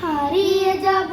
হারিয়ে যাব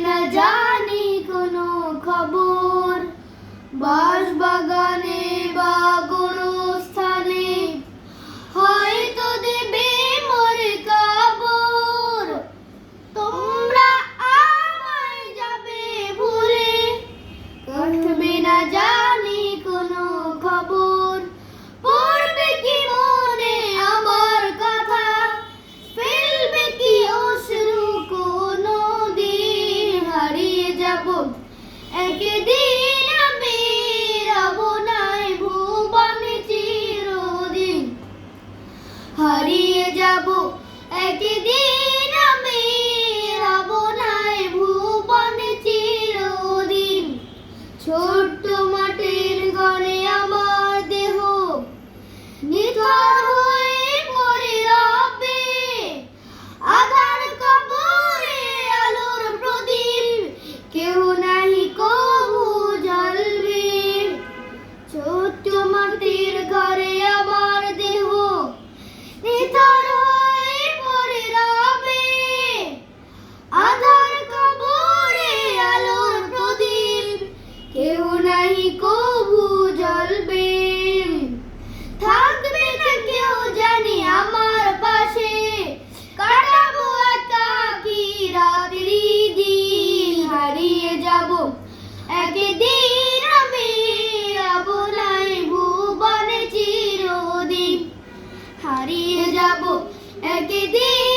না জানি কোনো খবর। বা হারিয়ে যাব। একদিন আমি রাবণায় ভুবনে চিরদিন। ছোট্ট মাটির গড়ে আমার দেহ। নিথর হয়ে মরে রবে। আধার কবরে আলোর প্রদীপ। কেউ নাহি কবু জ্বলবে। ছোট্ট মাটির ঘরে আমার হারিয়ে যাব। একদিন